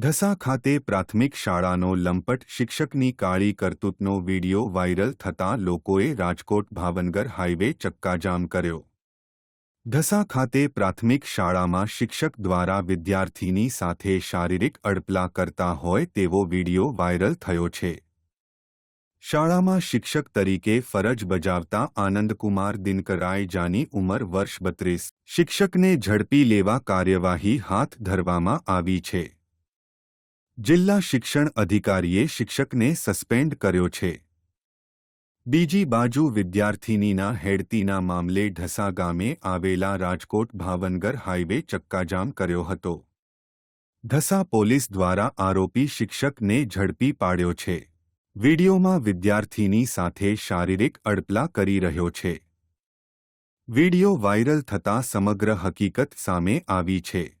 ઢસા ખાતે પ્રાથમિક શાળાનો લંપટ શિક્ષકની કાળી કરતૂતનો વીડિયો વાયરલ થતાં લોકોએ રાજકોટ ભાવનગર હાઈવે ચક્કાજામ કર્યો. ઢસા ખાતે પ્રાથમિક શાળામાં શિક્ષક દ્વારા વિદ્યાર્થીની સાથે શારીરિક અડપલા કરતા હોય તેવો વીડિયો વાયરલ થયો છે. શાળામાં શિક્ષક તરીકે ફરજ બજાવતા આનંદકુમાર દિનકરાય જાની ઉંમર વર્ષ બત્રીસ. શિક્ષકને ઝડપી લેવા કાર્યવાહી હાથ ધરવામાં આવી છે. જિલ્લા શિક્ષણ અધિકારીએ શિક્ષકને સસ્પેન્ડ કર્યો છે. બીજી બાજુ વિદ્યાર્થિનીના હેડતીના મામલે ઢસા ગામે આવેલા રાજકોટ ભાવનગર હાઈવે ચક્કાજામ કર્યો હતો. ઢસા પોલીસ દ્વારા આરોપી શિક્ષકને ઝડપી પાડ્યો છે. વીડિયોમાં વિદ્યાર્થીની સાથે શારીરિક અડપલા કરી રહ્યો છે. વીડિયો વાયરલ થતાં સમગ્ર હકીકત સામે આવી છે.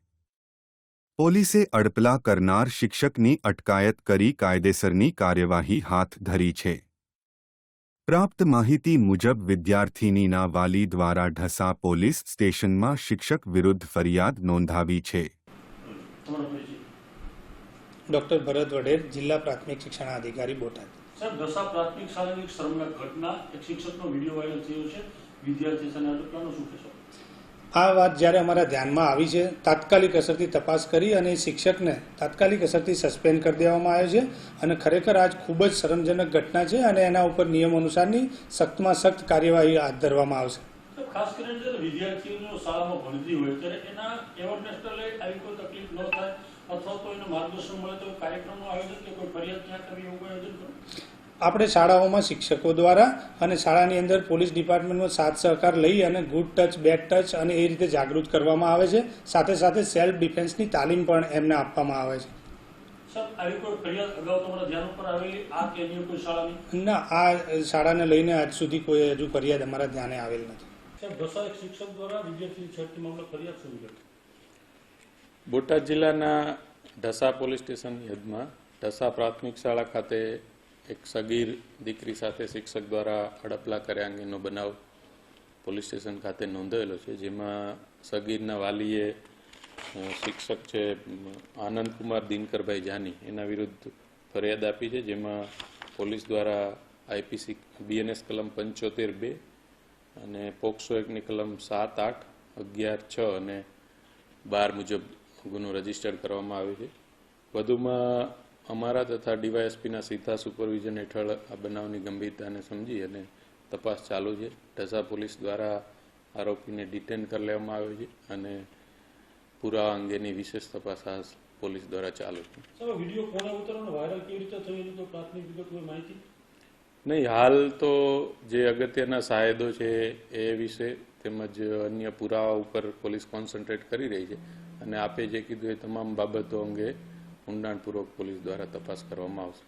પોલીસે અડપલા કરનાર શિક્ષકની અટકાયત કરી કાયદેસરની કાર્યવાહી હાથ ધરી છે. પ્રાપ્ત માહિતી મુજબ વિદ્યાર્થિનીના વાલી દ્વારા ઢસા પોલીસ સ્ટેશનમાં શિક્ષક વિરુદ્ધ ફરિયાદ નોંધાવી છે. ડોક્ટર ભરત વડેર જિલ્લા પ્રાથમિક શિક્ષણાધિકારી બોટાદ. સાહેબ ઢસા પ્રાથમિક શારીરિક શ્રમના ઘટના એક શિક્ષકનો વીડિયો વાયરલ થયો છે. વિદ્યાર્થી સાથે અટકવાનો શું કહેશો? આ વાત જ્યારે અમારા ધ્યાનમાં આવી છે, તાત્કાલિક અસરથી તપાસ કરી અને શિક્ષકને તાત્કાલિક અસરથી સસ્પેન્ડ કરી દેવામાં આવ્યો છે અને ખરેખર આજ ખૂબ જ શરમજનક ઘટના છે અને એના ઉપર નિયમ અનુસારની સખ્તમાં સખ્ત કાર્યવાહી હાથ ધરવામાં આવશે. ખાસ કરીને વિદ્યાર્થીઓ આપણે શાળાઓમાં શિક્ષકો દ્વારા અને શાળાની અંદર પોલીસ ડિપાર્ટમેન્ટનો સાથ સહકાર લઈ અને ગુડ ટચ બેડ ટચ અને એ રીતે જાગૃત કરવામાં આવે છે. સાથે સાથે સેલ્ફ ડિફેન્સની તાલીમ પણ એમને આપવામાં આવે છે. સાહેબ આવી કોઈ ફરિયાદ અગાઉ તમારા ધ્યાન ઉપર આવેલી આ કે અન્ય કોઈ શાળાની? ના આ શાળાને લઈને આજ સુધી કોઈ હજુ ફરિયાદ અમારા ધ્યાને આવેલ નથી. શિક્ષક દ્વારા બોટાદ જિલ્લાના ઢસા પોલીસ સ્ટેશન હદમાં ઢસા પ્રાથમિક શાળા ખાતે એક સગીર દીકરી સાથે શિક્ષક દ્વારા હડપલા કર્યા અંગેનો બનાવ પોલીસ સ્ટેશન ખાતે નોંધાયેલો છે, જેમાં સગીરના વાલીએ શિક્ષક છે આનંદકુમાર દિનકરભાઈ જાની એના વિરુદ્ધ ફરિયાદ આપી છે, જેમાં પોલીસ દ્વારા આઈપીસી બીએનએસ કલમ પંચોતેર બે અને પોક્સો એકની કલમ સાત આઠ અગિયાર છ અને બાર મુજબ ગુનો રજિસ્ટર કરવામાં આવ્યો છે. વધુમાં અમારા તથા ડીવાયએસપીના સીધા સુપરવિઝન હેઠળ આ બનાવની ગંભીરતાને સમજી અને તપાસ ચાલુ છે. ઢસા પોલીસ દ્વારા આરોપીને ડિટેન કરી લેવામાં આવ્યો છે અને પુરાવા અંગેની વિશેષ તપાસ આ પોલીસ દ્વારા ચાલુ છે. નહીં હાલ તો જે અગત્યના સાયદો છે એ વિશે તેમજ અન્ય પુરાવા ઉપર પોલીસ કોન્સન્ટ્રેટ કરી રહી છે. અને આપે જે કીધું એ તમામ બાબતો અંગે ઊંડાણપૂર્વક પોલીસ દ્વારા તપાસ કરવામાં આવશે.